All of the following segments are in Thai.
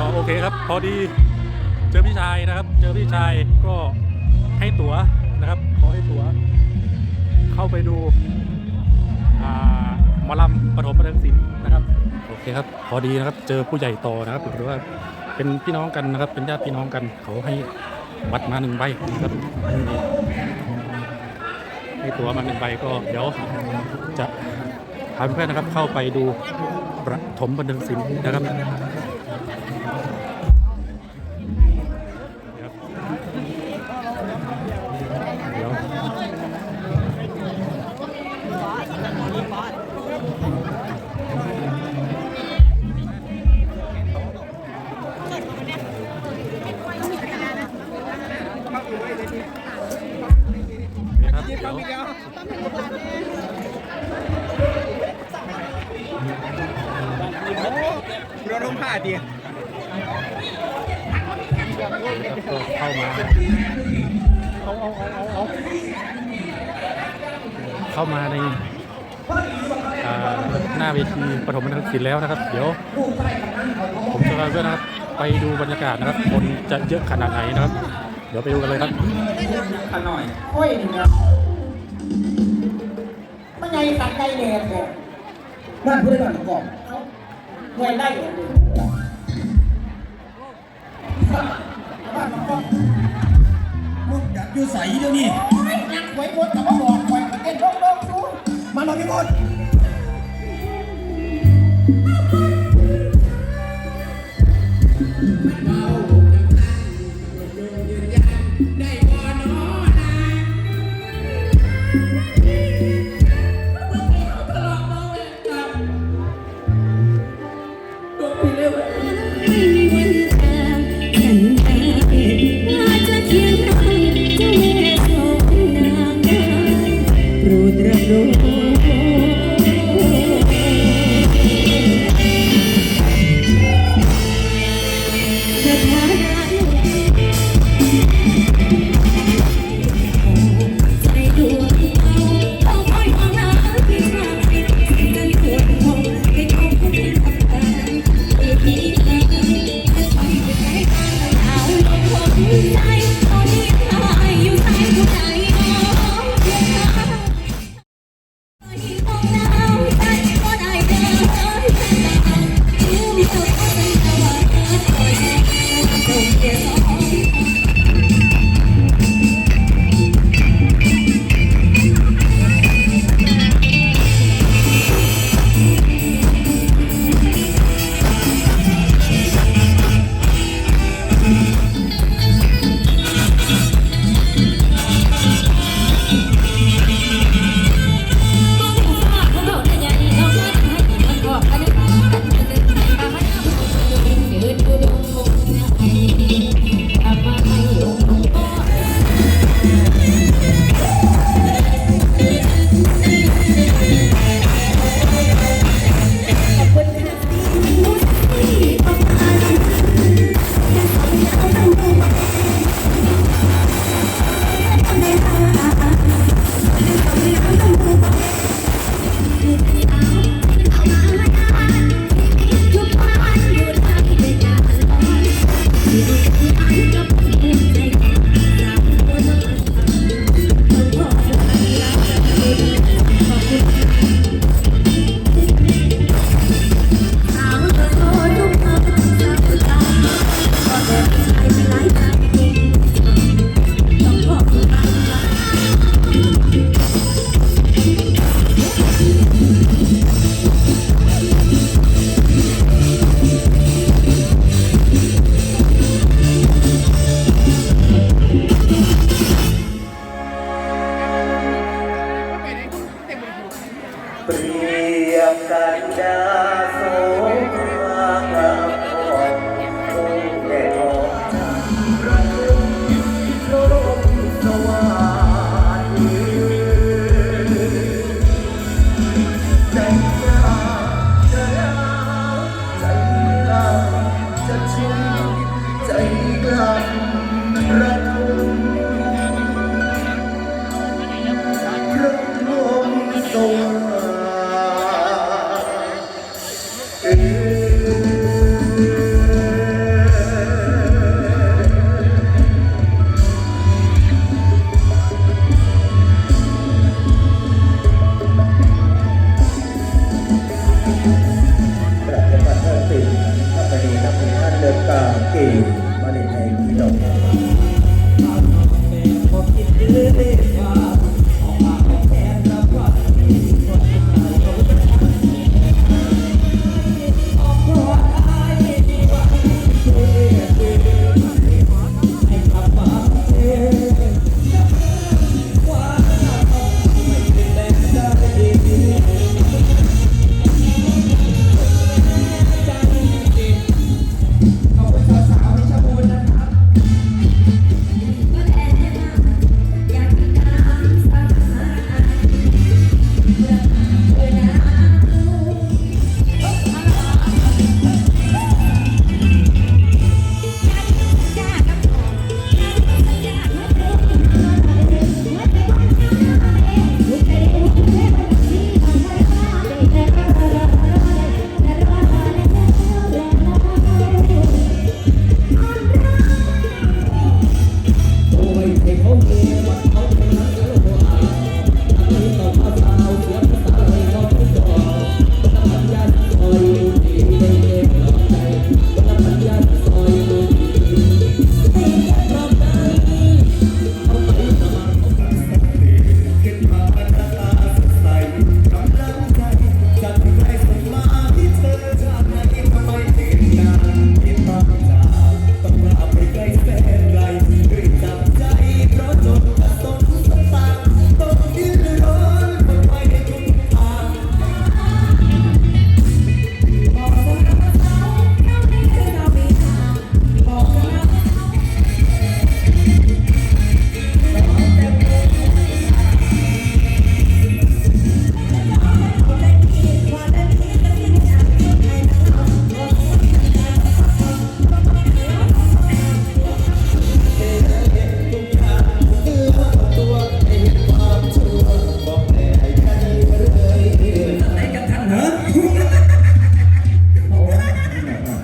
ก็โอเคครับ พอดีเจอพี่ชายนะครับ เจอพี่ชายก็ให้ตั๋วนะครับ ขอให้ตั๋ว เข้าไปดูหมอลำปฐมบันเทิงศิลป์นะครับ โอเคครับ พอดีนะครับ เจอผู้ใหญ่โตนะครับหรือว่าเป็นพี่น้องกันนะครับ เป็นญาติพี่น้องกันเขาให้วัดมาหนึ่งใบนะครับให้ตั๋วมาหนึ่งใบก็เดี๋ยวจะพาเพื่อนนะครับเข้าไปดูประถมบันเทิงศิลป์นะครับ นี่ครับเดี๋ยวเราลงผ้าดีก็เข้ามาเอาเอาเอาเอาเอาเข้ามาในอ่าหน้าเวทีปฐมบันเทิงศิลป์แล้วนะครับ เดี๋ยว ผมจะพาเพื่อนนะครับ ไปดูบรรยากาศนะครับ คนจะเยอะขนาดไหนนะครับ เดี๋ยวไปดูกันเลยครับขน่อย สัตว์ไก่แดงเนี่ยบ้านผู้ได้บ้านประกอบเขาหน่วยได้เหรอเนี่ยบ้านประกอบมึงอยากอยู่ใสเดี๋ยวนี้โอ้ยนักหวยบนกับว่าบอกหวยประเด็นโลกโลกดูมาหน่อยพี่บดไ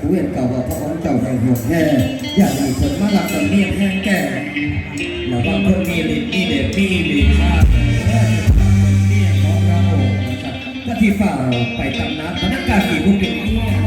เวียนเก่าว่าพระองค์เจ้าแห่งหัวแห่อยากมีคนมาหลับกับเมียนแห้งแก่แล้วบาคนมีฤทธิ์มีเดชมีมีค่าเมียของเรานะครับก็ที่ฝ่าเราไปตำนานพนักงานสี่ผู้เป็นที่ Hãy subscribe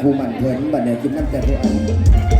กูมันเพิ่นบัดเนี่ยกินน้ำแต่พวกอัน